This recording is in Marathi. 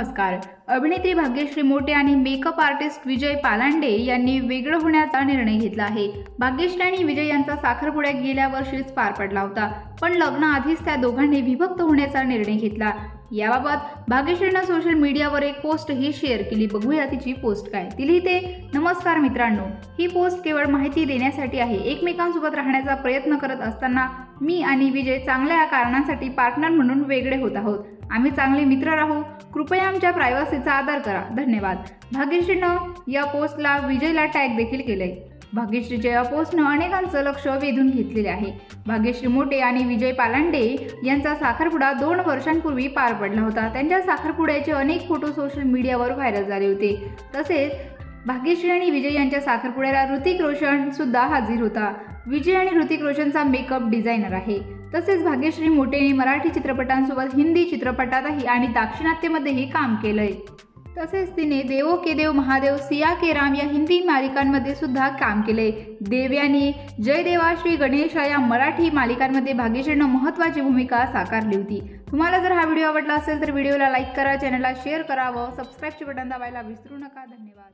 नमस्कार. अभिनेत्री भाग्यश्री मोटे आणि मेकअप आर्टिस्ट विजय पालांडे यांनी वेगळं होण्याचा निर्णय घेतला आहे. भाग्यश्री आणि विजय यांचा साखरपुड्या गेल्या वर्षीच पार पडला होता पण लग्नाआधीच त्या दोघांनी विभक्त होण्याचा निर्णय घेतला. याबाबत भाग्यश्रीनं सोशल मीडियावर एक पोस्ट ही शेअर केली. बघूया तिची पोस्ट काय. ती लिहिते नमस्कार मित्रांनो. ही पोस्ट केवळ माहिती देण्यासाठी आहे. एकमेकांसोबत राहण्याचा प्रयत्न करत असताना मी आणि विजय चांगल्या कारणांसाठी पार्टनर म्हणून वेगळे होत आहोत. आम्ही चांगले मित्र राहू. कृपया आमच्या प्रायव्हसीचा आदर करा. धन्यवाद. भाग्यश्रीनं या पोस्टला विजयला टॅग देखील केलंय. भाग्यश्रीच्या या पोस्टनं अनेकांचं लक्ष वेधून घेतलेले आहे. भाग्यश्री मोटे आणि विजय पालांडे यांचा साखरपुडा दोन वर्षांपूर्वी पार पडला होता. त्यांच्या साखरपुड्याचे अनेक फोटो सोशल मीडियावर व्हायरल झाले होते. तसेच भाग्यश्री आणि विजय यांच्या साखरपुड्याला ऋतिक रोशन सुद्धा हाजीर होता. विजय आणि ऋतिक रोशनचा मेकअप डिझायनर आहे. तसेच भाग्यश्री मोटेने मराठी चित्रपटांसोबत हिंदी चित्रपटातही आणि दाक्षिणात्यमध्येही काम केलंय. तसेच तिने देवो के देव महादेव सिया के राम या हिंदी मालिकांमध्ये सुद्धा काम केले देव यांनी जय देवा श्री गणेशा या मराठी मालिकांमध्ये भाग्यश्रीनं महत्त्वाची भूमिका साकारली होती. तुम्हाला जर हा व्हिडिओ आवडला असेल तर व्हिडिओला लाईक करा चॅनलला शेअर करा व सबस्क्राईबचे बटन दाबायला विसरू नका. धन्यवाद.